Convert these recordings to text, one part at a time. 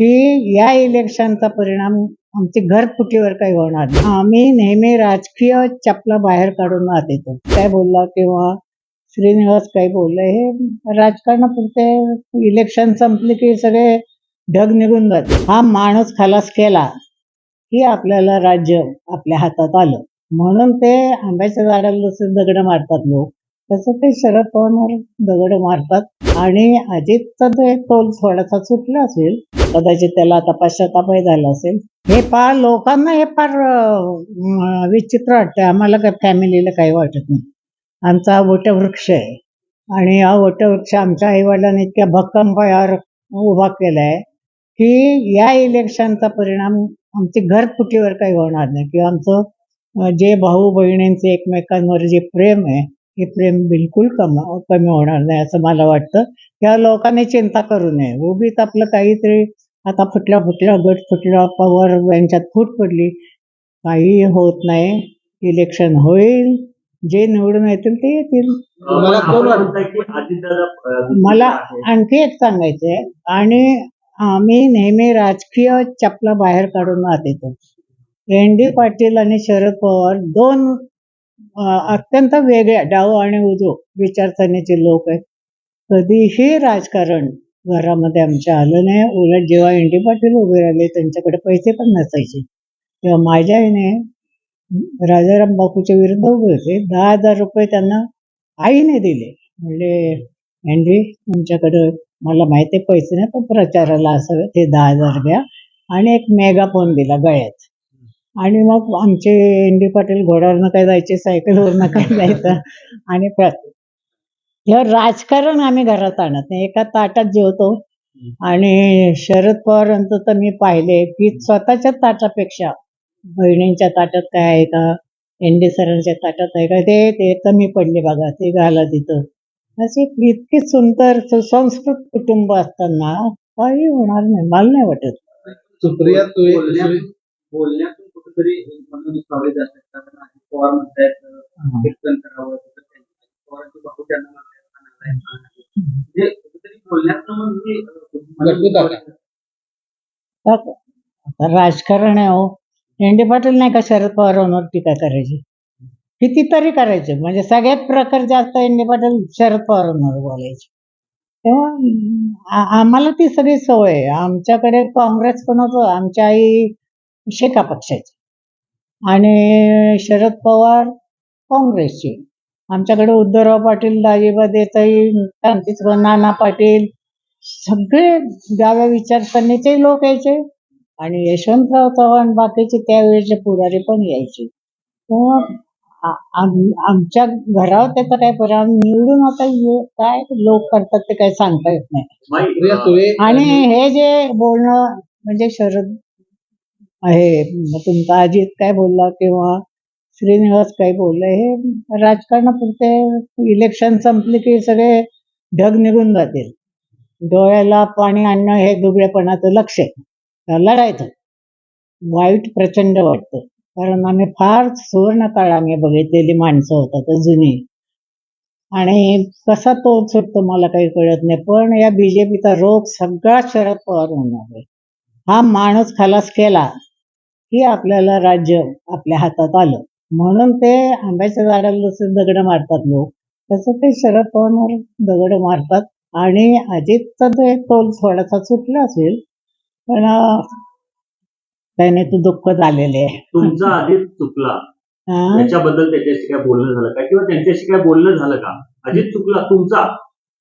की या इलेक्शनचा परिणाम आमची घरफुटीवर काही होणार नाही. आम्ही नेहमी राजकीय चपला बाहेर काढून आत येतो. काय बोलला किंवा श्रीनिवास काय बोलले हे राजकारणापुरते इलेक्शन संपले की सगळे ढग निघून जाते हा माणूस खलास केला की आपल्याला राज्य आपल्या हातात आलं. म्हणून ते आंब्याच्या झाडाला दगडं दगड मारतात लोक. तसं ते शरद पवार दगड मारतात. आणि अजितचा ते टोल थोडासा सुटला असेल कदाचित त्याला आता पश्चातापही झाला असेल. हे फार लोकांना हे फार विचित्र वाटतं आम्हाला काय फॅमिलीला काही वाटत नाही. आमचा हा वटवृक्ष आहे. आणि हा वटवृक्ष आमच्या आईवडिलांनी इतक्या भक्कम पायावर उभा केला आहे की या इलेक्शनचा परिणाम आमची घरफुटीवर काही होणार नाही. किंवा आमचं जे भाऊ बहिणींचे एकमेकांवर जे प्रेम आहे हे प्रेम बिलकुल कम कमी होणार नाही असं मला वाटतं. या लोकांनी चिंता करू नये. उगीच आपलं काहीतरी आता फुटला फुटला गट फुटला पवार यांच्यात फूट पडली. काही होत नाही. इलेक्शन होईल. जे निवडून येतील ते येतील. मला. आणखी एक सांगायचं आहे आणि आम्ही नेहमी राजकीय चपला बाहेर काढून आत येतो. एन डी पाटील आणि शरद पवार दोन अत्यंत वेगळ्या डाव आणि उजो विचारसरणीचे लोक आहेत. कधीही राजकारण घरामध्ये आमच्या आलं नाही. उलट जेव्हा एन डी पाटील उभे राहिले त्यांच्याकडे पैसे पण नसायचे. तेव्हा माझ्या आईने राजाराम बापूच्या विरुद्ध उभे होते. दहा हजार रुपये त्यांना आईने दिले. म्हणजे एनडी तुमच्याकडं मला माहिती आहे पैसे नाही पण प्रचाराला असावे ते दहा हजार घ्या आणि एक मेगाफोन दिला गळ्यात. आणि मग आमचे एन डी पाटील घोड्यावरनं काय जायचे सायकलवरनं काय जायचं आणि प्र- हे राजकारण आम्ही घरात आणत नाही. एका ताटात जेवतो आणि शरद पवारांचं तर मी पाहिले की स्वतःच्या ताटापेक्षा बहिणींच्या ताटात काय आहे का एन डी सरांच्या ताटात आहे का ते ते कमी पडले बघा ते घाला तिथं. असे इतके सुंदर सुसंस्कृत कुटुंब असताना काही होणार नाही मला नाही वाटत. सुप्रिया कुठेतरी म्हणून कारण अजित पवार म्हणतायत कीर्तन करावं पवारांचे त्यांना म्हणतायत. म्हणजे कुठेतरी राजकारण आहे हो. एन डी पाटील नाही का शरद पवारांवर टीका करायची? कितीतरी करायचे. म्हणजे सगळ्यात प्रकार जास्त एन डी पाटील शरद पवारांवर बोलायचे. तेव्हा आम्हाला ती सगळी सवय आहे. आमच्याकडे काँग्रेस पण होतं आमच्या आई शेका पक्षाची. आणि शरद पवार काँग्रेसची. आमच्याकडे उद्धवराव पाटील दाजीबा देसाई क्रांतीच नाना पाटील सगळे डाव्या विचारसरणीचे लोक यायचे. आणि यशवंतराव चव्हाण बाकीचे त्यावेळेचे पुढारी पण यायचे. आमच्या घरावर त्याचा काय परिणाम निवडून आता काय लोक करतात ते काय सांगता येत नाही. आणि हे जे बोलणं म्हणजे शरद आहे. तुमचा अजित काय बोलला किंवा श्रीनिवास काय बोलले हे राजकारणापुरते इलेक्शन संपले की सगळे ढग निघून जातील. डोळ्याला पाणी आणणं हे दुबळेपणाचं लक्ष आहे. लढायचं. वाईट प्रचंड वाटतं. कारण आम्ही फार सुवर्ण काळ आम्ही बघितलेली माणसं होतात जुनी. आणि कसा तो सुटतो मला काही कळत नाही. पण या बीजेपीचा रोग सगळा शरद पवार होणार आहे. हा माणूस खलास केला. की आपल्याला राज्य आपल्या हातात आलं. म्हणून ते आंब्याच्या झाडाला जसे दगड मारतात लोक तसं ते शरद पवारवर दगड मारतात. आणि अजितचा ते तोल थोडासा सुटला असेल पण त्याने तो दुःख झालेले आहे. तुमचा अजित चुकला. हा? त्याच्याबद्दल त्याच्याशी काय बोलणं झालं का? किंवा त्यांच्याशी काय बोलणं झालं का? अजित चुकला तुमचा?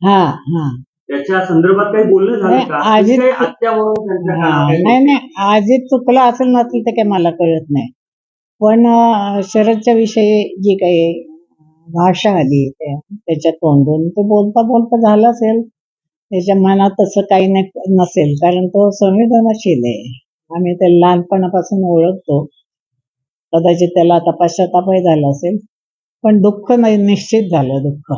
हा हा. त्याच्या संदर्भात काही बोलणं झालं नाही, का? अजित- काही हत्या म्हणून त्यांच्या कानात नाही नाही आजी चुकला असेल नसेल ते काही मला कळत नाही. पण अं, शरदच्या विषयी जी काही भाषा आली त्या- त्याच्या तोंडून ते बोलता बोलता झालं असेल. त्याच्या मनात तसं काही नाही नसेल कारण तो संवेदनशील आहे. आम्ही त्याला लहानपणापासून ओळखतो. कदाचित त्याला आता पश्चातापही झाला असेल. पण दुःख नाही निश्चित झालं दुःख.